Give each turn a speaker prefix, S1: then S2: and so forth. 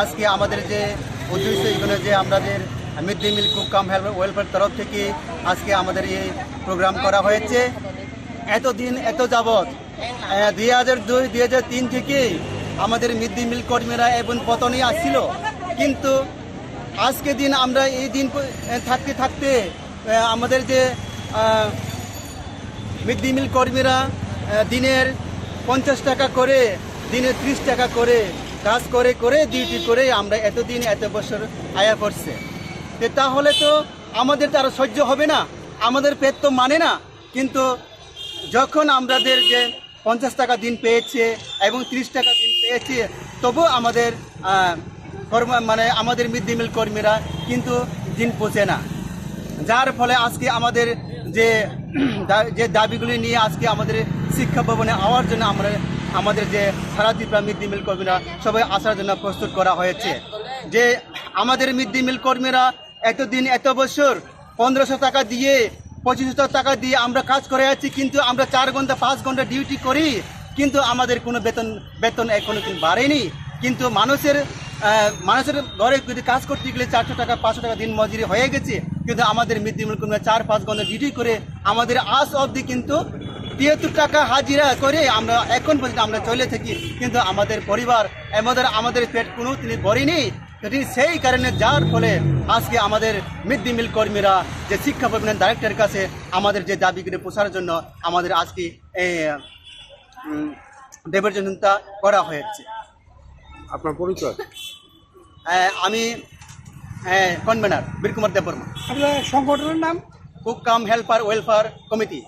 S1: আজকে আমাদের যে উদ্দেশ্য এখানে যে আমাদের mid day meal cook cum welfare তরফ থেকে আজকে আমাদের এই প্রোগ্রাম করা হয়েছে। এতদিন এত যাবৎ দুই হাজার দুই দুই হাজার তিন থেকে আমাদের মিড ডে মিল কর্মীরা এবং পতনে আসছিল। কিন্তু আজকে দিন আমরা এই দিন থাকতে থাকতে আমাদের যে মিড ডে মিল কর্মীরা দিনের পঞ্চাশ টাকা করে দিনে ত্রিশ টাকা করে কাজ করে করে ডিউটি করে আমরা এতদিন, এত বছর আয়া করছে তাহলে তো আমাদের তো আরও সহ্য হবে না। আমাদের পেট তো মানে না। কিন্তু যখন আমাদের যে পঞ্চাশ টাকা দিন পেয়েছে এবং ত্রিশ টাকা দিন পেয়েছে তবু আমাদের কর্ম মানে আমাদের মিড ডে মিল কর্মীরা কিন্তু দিন পচে না। যার ফলে আজকে আমাদের যে যে দাবিগুলি নিয়ে আজকে আমাদের শিক্ষা ভবনে আওয়ার জন্য আমরা আমাদের যে সারা ত্রিপুরা মিড ডে মিল কর্মীরা সবাই আসার জন্য প্রস্তুত করা হয়েছে। যে আমাদের মিড ডে মিল কর্মীরা এতদিন, এত বছর পনেরোশো টাকা দিয়ে, পঁচিশশো টাকা দিয়ে আমরা কাজ করে আছি, কিন্তু আমরা চার ঘণ্টা, পাঁচ ঘণ্টা ডিউটি করি, কিন্তু আমাদের কোনো বেতন বেতন এখনও কিন্তু বাড়েনি। কিন্তু মানুষের মানুষের ঘরে যদি কাজ করতে গেলে চারশো টাকা, পাঁচশো টাকা দিন মজুরি হয়ে গেছে, কিন্তু আমাদের মিড ডে মিল কর্মীরা চার, পাঁচ ঘণ্টা ডিউটি করে আমাদের আজ অবধি কিন্তু তিয়াত্তর টাকা হাজিরা করে আমরা এখন পর্যন্ত আমরা চলে থাকি। কিন্তু আমাদের পরিবার আমাদের আমাদের পেট কোনো তিনি ভরেনি। এটি সেই কারণে যার ফলে আজকে আমাদের মিড ডে মিল কর্মীরা যে শিক্ষা ভবনের ডাইরেক্টরের কাছে আমাদের যে দাবিগুলি পোষার জন্য আমাদের আজকে এই ডেভার্জনটা করা হয়েছে।
S2: আপনার পরিচয়?
S1: আমি কনভেনার বীরকুমার দেববর্মা।
S3: আপনার সংগঠনের নাম?
S1: Cook cum helper welfare committee